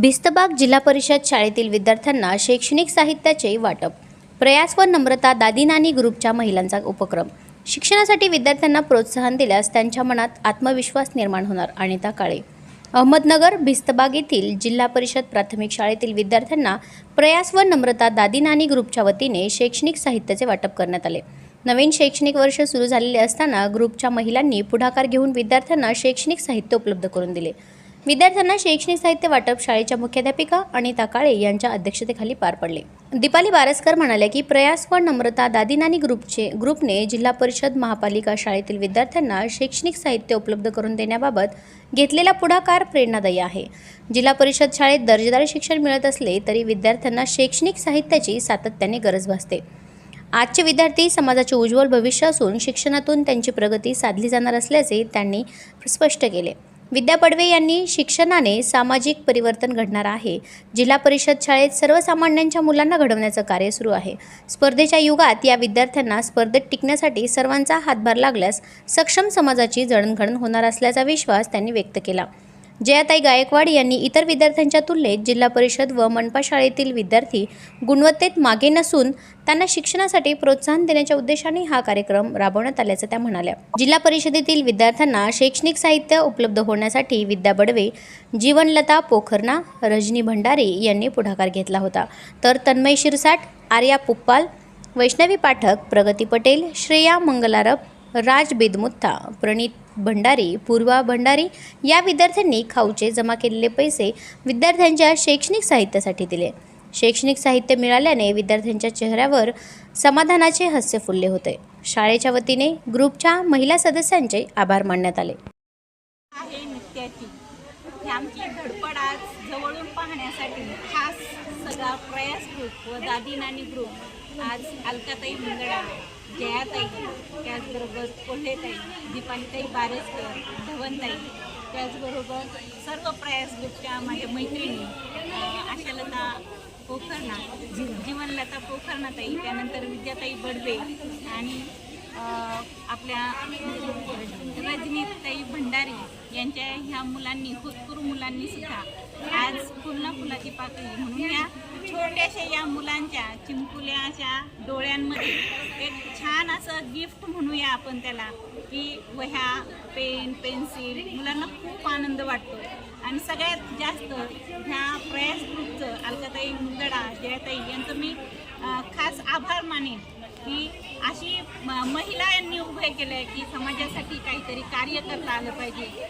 भिस्तबाग जिल्हा परिषद शाळेतील विद्यार्थ्यांना शैक्षणिक साहित्याचे वाटप प्रयास व नम्रता दादिनानी ग्रुपच्या महिलांचा उपक्रम. शिक्षणासाठी विद्यार्थ्यांना प्रोत्साहन दिल्यास त्यांच्या मनात आत्मविश्वास निर्माण होणार अनिता काळे. अहमदनगर भिस्तबाग येथील जिल्हा परिषद प्राथमिक शाळेतील विद्यार्थ्यांना प्रयास व नम्रता दादीनानी ग्रुपच्या वतीने शैक्षणिक साहित्याचे वाटप करण्यात आले. नवीन शैक्षणिक वर्ष सुरू झालेले असताना ग्रुपच्या महिलांनी पुढाकार घेऊन विद्यार्थ्यांना शैक्षणिक साहित्य उपलब्ध करून दिले. विद्यार्थ्यांना शैक्षणिक साहित्य वाटप शाळेच्या मुख्याध्यापिका अनिता काळे यांच्या अध्यक्षतेखाली पार पडले. दीपाली बारसकर म्हणाल्या की प्रयास व नम्रता दादीनानी ग्रुपचे ग्रुपने जिल्हा परिषद महापालिका शाळेतील विद्यार्थ्यांना शैक्षणिक साहित्य उपलब्ध करून देण्याबाबत घेतलेला पुढाकार प्रेरणादायी आहे. जिल्हा परिषद शाळेत दर्जेदार शिक्षण मिळत असले तरी विद्यार्थ्यांना शैक्षणिक साहित्याची सातत्याने गरज भासते. आजचे विद्यार्थी समाजाचे उज्ज्वल भविष्य असून शिक्षणातून त्यांची प्रगती साधली जाणार असल्याचे त्यांनी स्पष्ट केले. विद्या पडवे यांनी शिक्षणाने सामाजिक परिवर्तन घडणार आहे. जिल्हा परिषद शाळेत सर्वसामान्यांच्या मुलांना घडवण्याचं कार्य सुरू आहे. स्पर्धेच्या युगात या विद्यार्थ्यांना स्पर्धेत टिकण्यासाठी सर्वांचा हातभार लागल्यास सक्षम समाजाची जडणघडण होणार असल्याचा विश्वास त्यांनी व्यक्त केला. जयाताई गायकवाड यांनी इतर विद्यार्थ्यांच्या तुलनेत जिल्हा परिषद व मनपा शाळेतील विद्यार्थी गुणवत्तेत मागे नसून त्यांना शिक्षणासाठी प्रोत्साहन देण्याच्या उद्देशाने हा कार्यक्रम राबवण्यात आल्याचं त्या म्हणाल्या. जिल्हा परिषदेतील विद्यार्थ्यांना शैक्षणिक साहित्य उपलब्ध होण्यासाठी विद्या बडवे जीवनलता पोखरणा रजनी भंडारे यांनी पुढाकार घेतला होता. तर तन्मय शिरसाट आर्या पुप्पाल वैष्णवी पाठक प्रगती पटेल श्रेया मंगलारप राज बेदमुत्ता प्रणित भंडारी पूर्वा भंडारी या विद्यार्थ्यांनी खाऊचे जमा केलेले पैसे विद्यार्थ्यांच्या शैक्षणिक साहित्यासाठी दिले. शैक्षणिक साहित्य मिळाल्याने विद्यार्थ्यांच्या चेहऱ्यावर समाधानाचे हास्य फुलले होते. शाळेच्या वतीने ग्रुपच्या महिला सदस्यांचे आभार मानण्यात आले. आहे नृत्याची. आमची धडपड आज जवळून पाहण्यासाठी खास सगळा प्रयास ग्रुप व दादी नानी ग्रुप आज अलकाताई मुंगडा जयाताई त्याचबरोबर कोल्हेताई दीपालीताई बारेसकर धवनताई त्याचबरोबर सर्व प्रयास ग्रुपच्या माझ्या मैत्रिणी आशालता पोखरणा जी जीवनलता पोखरणाताई त्यानंतर विद्याताई बडवे आणि आपल्या रजनीताई भंडारी यांच्या ह्या मुलांनी हुतपूर मुलांनी सुद्धा आज फुलना फुलाची पाकळी म्हणून या छोट्याशा या मुलांच्या चिमकुल्याच्या डोळ्यांमध्ये एक छान असं गिफ्ट म्हणूया आपण त्याला की वह्या पेन पेन्सिल मुलांना खूप आनंद वाटतो. आणि सगळ्यात जास्त ह्या प्रयास ग्रुपचं अलकाताई मुंदडा जयाताई यांचं मी खास आभार मानेन की अशी म- महिला यांनी उभे केलं आहे की समाजासाठी काहीतरी कार्य करता आलं पाहिजे.